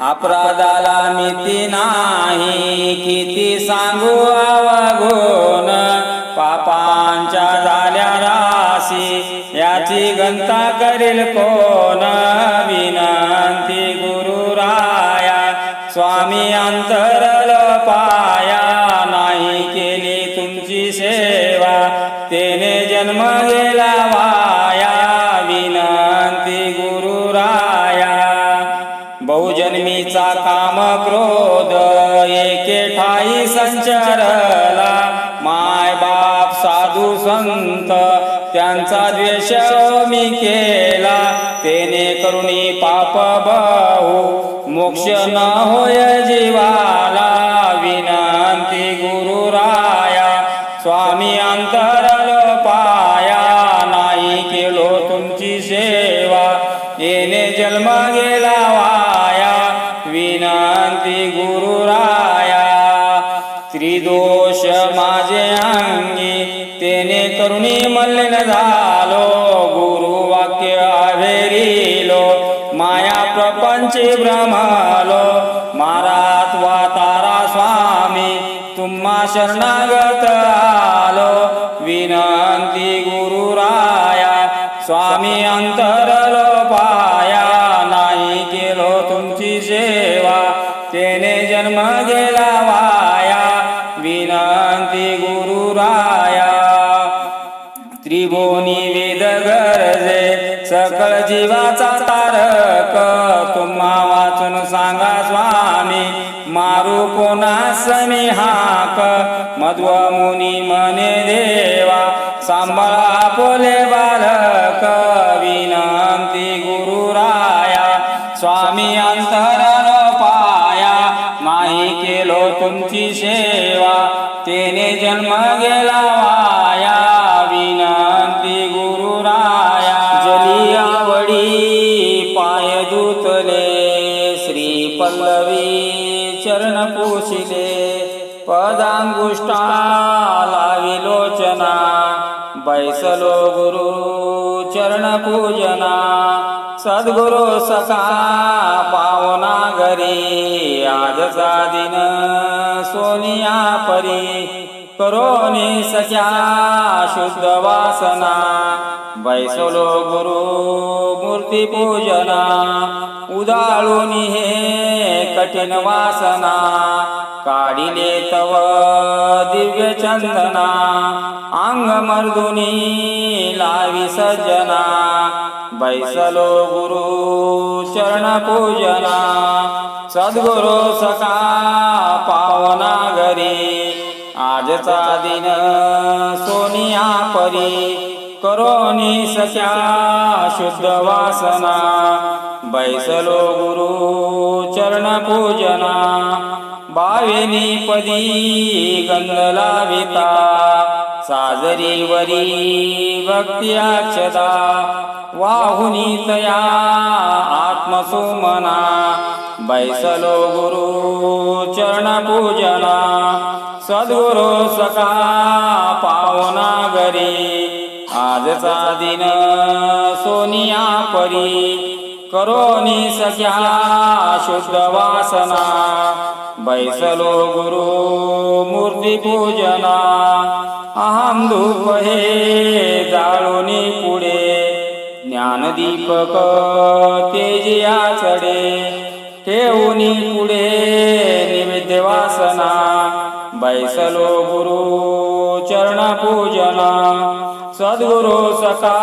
अपराधाला मिती नाही. किती सांगू अवगुण पापांच्या झाल्या राशी याची गंता करील कोण? विनंती गुरुराया स्वामी अंतरल पा क्रोध एके ठाई संचारला. माय बाप साधू संत त्यांचा द्वेष मी केला. तेने करुणी पाप बहु मोक्ष न दोष माझे अंगी. तेने करुणी मल्लिन झालो गुरु वाक्य अवेरिलो माया प्रपंच भ्रमलो मारात वा तारा स्वामी तुम्हा शरणागत आलो. विनंती गुरुराया स्वामी अंत पुराया त्रिभुवनी वेद गरजे सकळ जीवाचा तारक। तुम्हा वाचून सांगा स्वामी मारू कोणा समी हाक। मध्व मुनी पल्लवी चरण पदांगुष्टा लावी बैसलो गुरु चरण पूजना सद्गुरु सखा पावना घरी आजचा दिन सोनिया परी करोनी सख्या शुद्ध वासना। बैसलो गुरु मूर्ती पूजना उदाळून हे कठीण वासना काढिले तव दिव्य चंदना अंग मर्दुनी लावी सज्जना. बैसलो गुरु चरण पूजना सद्गुरु सका पावना घरी. आजचा दिन सोनिया परी करोनी सख्या शुद्ध वासना बैसलो गुरु चरण पूजना बावेनी पदी गंध लाविता साजरी वरी भक्ती अक्षदा वाहुनी तया आत्मसुमना बैसलो गुरु चरण पूजना सद्गुरु सखा आजचा दिन सोनिया परी करोनी सख्या शुद्ध वासना बैसलो गुरु मूर्ती पूजना अहम धूप हे जाळूनी पुढे ज्ञानदीपक तेजिया चढे ठेवूनी पुढे निवेद्य वासना बैसलो गुरु सद्गुरु सखा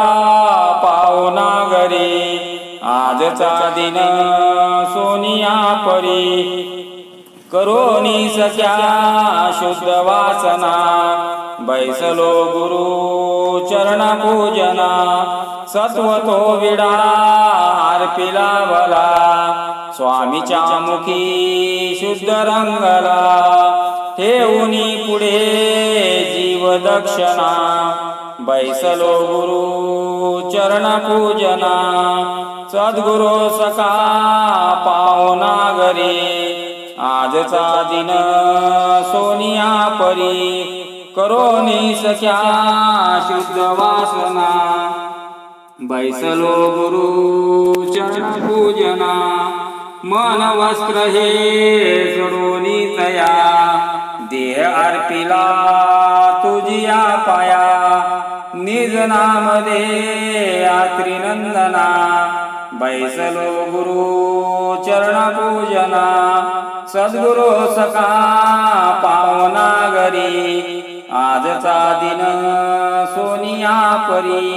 पावना घरी. आजचा दिन सोनिया परी. करोनी सख्या शुद्ध वासना. बैसलो गुरु चरण पूजना. सत्वतो विडा भला स्वामीच्या मुखी शुद्ध रंगला. ठेवूनी पुढे जीव दक्षिणा. बैसलो गुरु चरण पूजना। सद्गुरु सखा पावना घरी आजचा दिन सोनिया परी। करोनी सख्या शुद्ध वासना। बैसलो गुरु चरण पूजना। मन वस्त्र हे जोडोनी तया। देह अर्पिला तुझिया पाया। निज नाम दे आत्रिनंदना बैसलो गुरु चरण पूजना सद्गुरु सका पावना घरी आजचा दिन सोनिया परी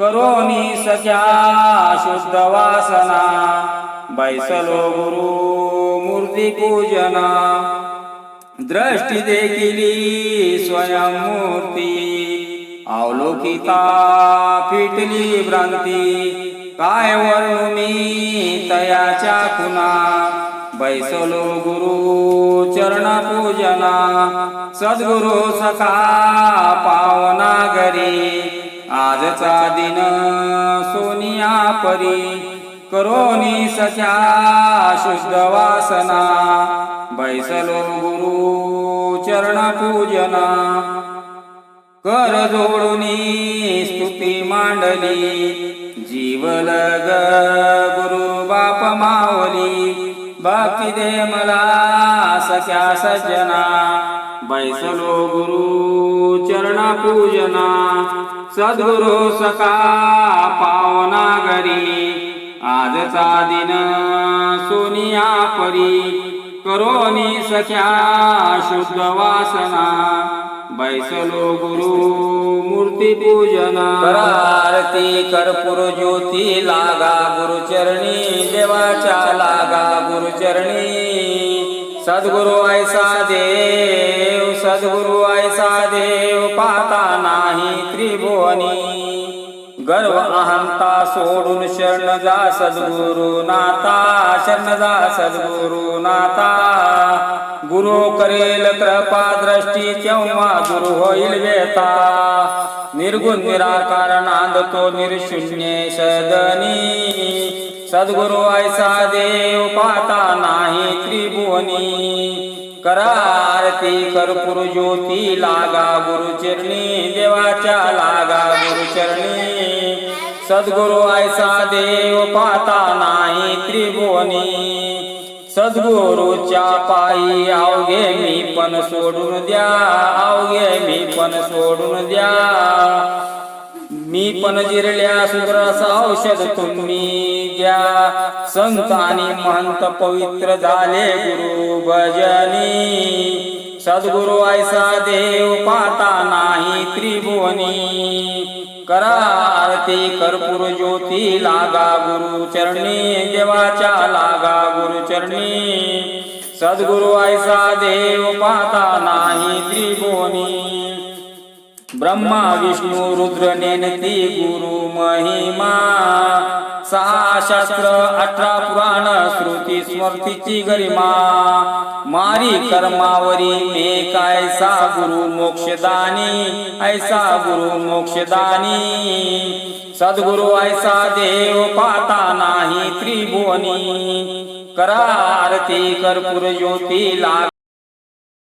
करोनी सख्या शुद्ध वासना बैसलो गुरु मूर्ती पूजना दृष्टी देखिली स्वयंमूर्ती अवलोकिता फिटली भ्रांती. काय वर्णू मी तयाच्या खुना? बैसलो गुरु चरण पूजना सद्गुरु सखा पावना घरी. आजचा दिन सोनिया परी. करोनी सख्या शुद्ध वासना. बैसलो गुरु चरण पूजना कर जोडुनी स्तुती मांडली. जीवलग गुरु बाप मावली. भक्ती दे मला सख्या सज्जना. बैसलो गुरु चरण पूजना. सद्गुरु सका पावना घरी. आजचा दिन सोनिया परी करोनी सख्या शुद्ध वासना. बैसलो गुरु मूर्ती पूजना। आरती कर्पूर ज्योती लागा गुरुचरणी देवाच्या लागा गुरुचरणी। सद्गुरु ऐसा देव सद्गुरु ऐसा देव पाता नाही त्रिभुवनी। गर्व अहंता सोडून शरण जा सद्गुरु नाता शरण जा सद्गुरु नाता। गुरु करेल कृपा दृष्टी तेव्हा गुरु होईल वेता? निर्गुण निराकार नांदतो निर्शून्य सदनी। सद्गुरु ऐसा देव पाता नाही त्रिभुवनी। करा आरती कर्पूर ज्योती लागा गुरुचरणी देवाच्या लागा गुरुचरणी सद्गुरु ऐसा देव पाता नाही त्रिभुवनी। सद्गुरूच्या पायी अवघे मी पण सोडून द्या अवघे मी पण सोडून द्या. मी पण जिरल्या सुग्रस औषध तुम्ही द्या. संत आणि महंत पवित्र झाले गुरु भजनी. सद्गुरु ऐसा देव पाता नाही त्रिभुवनी. करा आरती कर्पूर ज्योती लागा गुरु चरणी देवाच्या लागा गुरु चरणी. सद्गुरु ऐसा देव पाता नाही त्रिभुवनी. ब्रह्मा विष्णू रुद्र नेनती गुरु महिमा सहा शास्त्र अठरा पुराण श्रुती स्मृतीची गरिमा मारी कर्मावरी एक ऐसा गुरु मोक्षदानी ऐसा गुरु मोक्षदानी. सद्गुरु ऐसा देव पाता नाही त्रिभुवनी. करा आरती कर्पूर ज्योती लाग